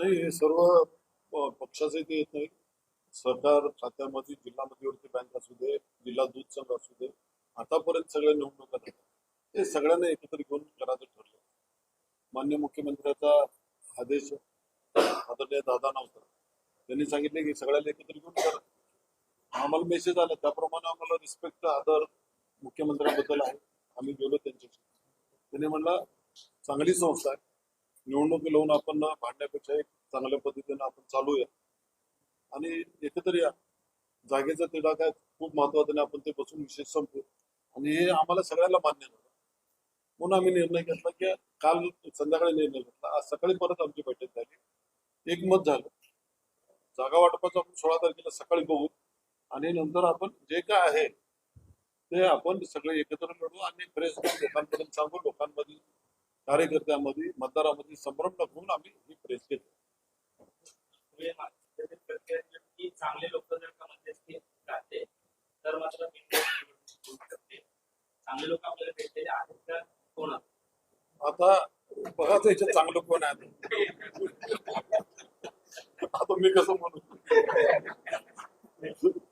नाही हे सर्व पक्षाचे ते येत नाही. सरकार खात्यामध्ये जिल्हा मध्यवर्ती बँक असू दे जिल्हा दूध संघ असू दे आतापर्यंत सगळ्या निवडणुका झाल्या ते सगळ्यांना एकत्र घेऊन करायचं ठरलं. मान्य मुख्यमंत्र्याचा आदेश आदरणीय दादा नव्हता त्यांनी सांगितले की सगळ्याला एकत्र घेऊन करा. आम्हाला मेसेज आला त्याप्रमाणे आम्हाला रिस्पेक्ट आदर मुख्यमंत्र्यांबद्दल आहे. आम्ही गेलो त्यांच्याशी. त्यांनी म्हणला चांगली संस्था आहे. निवडणूक लावून आपण भांडण्यापेक्षा एक चांगल्या पद्धतीने आपण चालूया. आणि एकत्र या. जागेचा तिढा काय खूप महत्त्वाचा नाही आपण ते बसून विषय संपू आणि हे आम्हाला सगळ्यांना मान्य झालं म्हणून आम्ही निर्णय घेतला की काल संध्याकाळी निर्णय घेतला. आज सकाळी परत आमची बैठक झाली. एकमत झालं. जागा वाटपाचं आपण सोळा तारखेला सकाळी बघू. आणि नंतर आपण जे काय आहे ते आपण सगळे एकत्र लढू आणि प्रेस लोकांपर्यंत सांगू. लोकांमध्ये कार्यकर्त्यांमध्ये मतदारामध्ये संभ्रम दाखवून आम्ही ही प्रेस घेतो पुढे माध्यमिक प्रक्रियेत की चांगले लोक जर का मध्यस्थी राहते तर मात्र बिनधास्त निवडणूक होऊ शकते. चांगले लोक आपल्याला भेटलेले आहेत का? कोण? आता बघा त्याच्यात चांगलं कोण आहे. आता मी कसं म्हणू?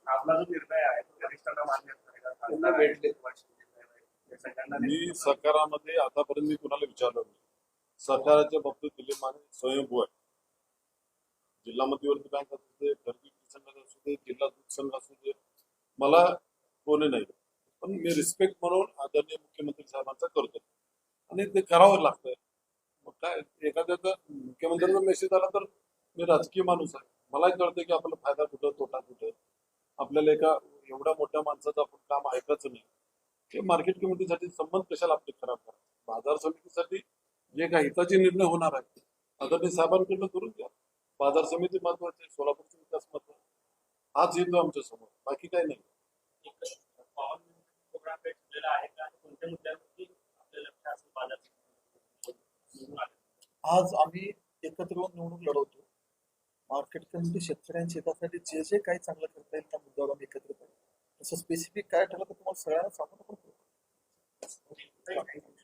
आपला जो निर्णय आहे तो वरिष्ठांना मान्य असणार मी सरकारामध्ये आतापर्यंत मी कुणाला विचारलं नाही. सरकाराच्या बाबतीत दिलीमान स्वयंभू आहे जिल्हा मध्यवर्ती बँक असू दे खरेदी संघ असू दे जिल्हा दूध संघ असू दे मला कोणी नाही. पण मी रिस्पेक्ट म्हणून आदरणीय मुख्यमंत्री साहेबांचा करतो. आणि ते करावं लागतंय. मग काय एखाद्याचा मुख्यमंत्र्यांचा मेसेज आला तर मी राजकीय माणूस आहे. मलाही कळतं की आपला फायदा कुठं तोटा कुठं. आपल्याला एका एवढ्या मोठ्या माणसाचं आपण काम ऐकायचं नाही. ते मार्केट कमिटीसाठी संबंध कशाला आपले खराब करा बाजार समितीसाठी जे काही हिताचे निर्णय होणार आहेत आदरणीय साहेबांकडनं करून घ्या. बाजार समिती महत्वाची आहे सोलापूरचा विकास महत्त्वाचा हाच येतो आमच्यासमोर. बाकी काही नाही. आज आम्ही एकत्र येऊन निवडणूक लढवतो. मार्केट कमिटी शेतकऱ्यांच्या हितासाठी जे जे काही चांगलं करता येईल त्या मुद्द्यावर आम्ही एकत्र तसं स्पेसिफिक काय ठरलं तर तुम्हाला सगळ्यांना सांगून आपण Thank you.